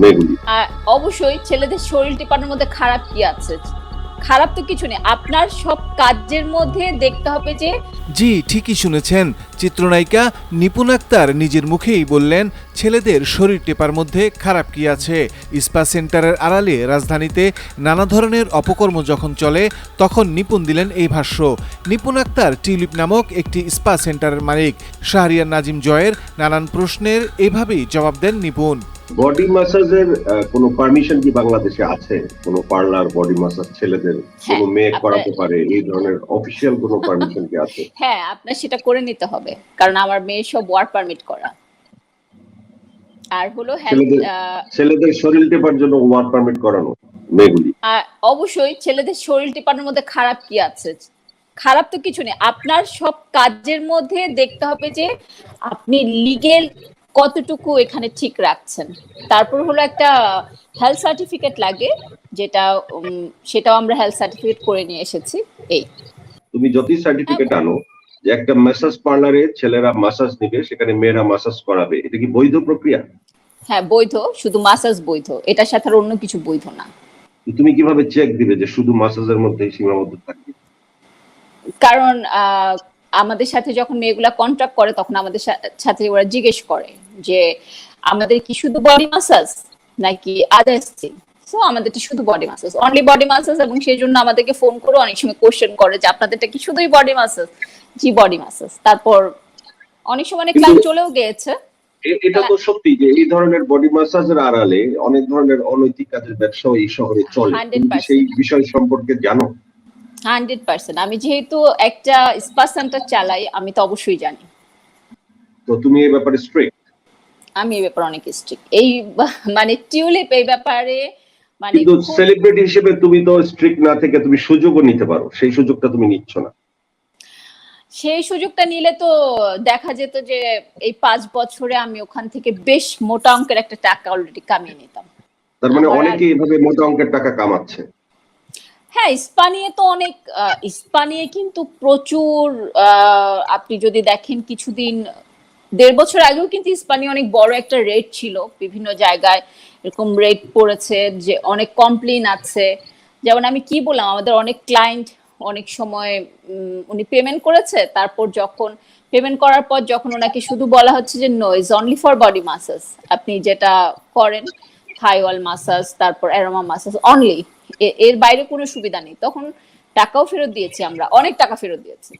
মেয়েগুলি। অবশ্যই ছেলেদের শরীর টিপানোর মধ্যে খারাপ কি আছে? খারাপ তো কিছু নেই। আপনার সব কাজের মধ্যে দেখতে হবে যে জি ঠিকই শুনেছেন। চিত্রনায়িকা নিপুণ আক্তার নিজের মুখেই বললেন ছেলেদের শরীর টেপার মধ্যে খারাপ কি আছে? ইস্পা সেন্টারের আড়ালে রাজধানীতে নানা ধরনের অপকর্ম যখন চলে তখন নিপুণ দিলেন এই ভাষ্য। নিপুণ আক্তার টিউলিপ নামক একটি স্পা সেন্টারের মালিক। শাহরিয়ার নাজিম জয়ের নানান প্রশ্নের এভাবেই জবাব দেন নিপুণ। বডি ম্যাসাজের কোনো পারমিশন কি বাংলাদেশে আছে? কোনো পার্লার বডি ম্যাসাজ ছেলেদের কোনো হ্যাঁ, মেয়ে করাতে পারে? এই ধরনের অফিসিয়াল কোনো পারমিশন কি আছে? হ্যাঁ আপনার সেটা করে নিতে হবে। কারণ আমার মেয়ের সব ওয়ার্ক পারমিট করা। আর হলো হেলথ ছেলেদের- শরীর টেপার জন্য ওয়ার্ক পারমিট করানো মেয়েগুলি? অবশ্যই ছেলেদের শরীর টিপানোর মধ্যে খারাপ কি আছে? খারাপ তো কিছু নেই। আপনার সব কাজের মধ্যে দেখতে হবে যে আপনি লিগেল কতটুকু এখানে ঠিক রাখছেন? তারপর হলো একটা হেলথ সার্টিফিকেট লাগে যেটা সেটাও আমরা হেলথ সার্টিফিকেট করে নিয়ে এসেছি এই। তুমি যতই সার্টিফিকেট আনো যে একটা ম্যাসাজ পার্লারে ছেলেরা ম্যাসাজ নিবে সেখানে মেয়েরা ম্যাসাজ করাবে এটা কি বৈধ প্রক্রিয়া? হ্যাঁ বৈধ শুধু মাসাজ বৈধ এটার সাথে আর অন্য কিছু বৈধ না। তুমি কীভাবে চেক দিবে যে শুধু ম্যাসাজের মধ্যেই সীমাবদ্ধ থাকবে? কারণ আমাদের সাথে যখন মেয়েগুলা কন্ট্রাক্ট করে তখন আমাদের সাথে ওরা জিজ্ঞেস করে যে আমাদের কি শুধু বডি মাসাজ নাকি আদার্স থিং সো আমাদেরটা শুধু body massage only body massage এবং সেই জন্য আমাদেরকে ফোন করে অনেক সময় কোশ্চেন করে যে আপনাদেরটা কি শুধুই বডি মাসাজ জি বডি মাসাজ তারপর অনেক সময় অনেক ক্লায়েন্ট চলেও গিয়েছে। এটা তো সত্যি যে এই ধরনের বডি ম্যাসাজের আড়ালে অনেক ধরনের অনৈতিক কাজের ব্যবসাও এই শহরে চলে। 100% তুমি কি সেই বিষয় সম্পর্কে জানো? Hundred percent. আমি যেহেতু একটা স্পা সেন্টার চালাই আমি তো অবশ্যই জানি। তো তুমি এই ব্যাপারে স্ট্রিক্ট আমি এই ব্যাপারে অনেক স্ট্রিক্ট এই মানে টিউলিপ এই ব্যাপারে মানে কিন্তু সেলিব্রিটি হিসেবে তুমি তো স্ট্রিক্ট না থেকে তুমি সুযোগও নিতে পারো। সেই সুযোগটা তুমি নিচ্ছ না। সেই সুযোগটা নিলে তো দেখা যেত যে এই পাঁচ বছরে আমি ওখান থেকে বেশ মোটা অঙ্কের একটা টাকা অলরেডি কামিয়ে নিতাম। তার মানে অনেকে এভাবে মোটা অঙ্কের টাকা কামাচ্ছে। হ্যাঁ ইস্পানিয়ে তো অনেক ইস্পানিয়ে কিন্তু প্রচুর আহ, আপনি যদি দেখেন কিছুদিন দেড় বছর আগেও কিন্তু ইস্পানি অনেক বড় একটা রেট ছিল, বিভিন্ন জায়গায় এরকম রেট পড়েছে, যে অনেক কমপ্লেন আছে। যেমন আমি কি বললাম, আমাদের অনেক ক্লায়েন্ট অনেক সময় উনি পেমেন্ট করেছে, তারপর যখন পেমেন্ট করার পর যখন ওনাকে শুধু বলা হচ্ছে যে no is only for body massage আপনি যেটা করেন থাইওয়াল মাসাজ তারপর অ্যারোমা মাসাজ অনলি এর বাইরে কোনো সুবিধা নেই। তখন টাকাও ফেরত দিয়েছি আমরা, অনেক টাকা ফেরত দিয়েছি।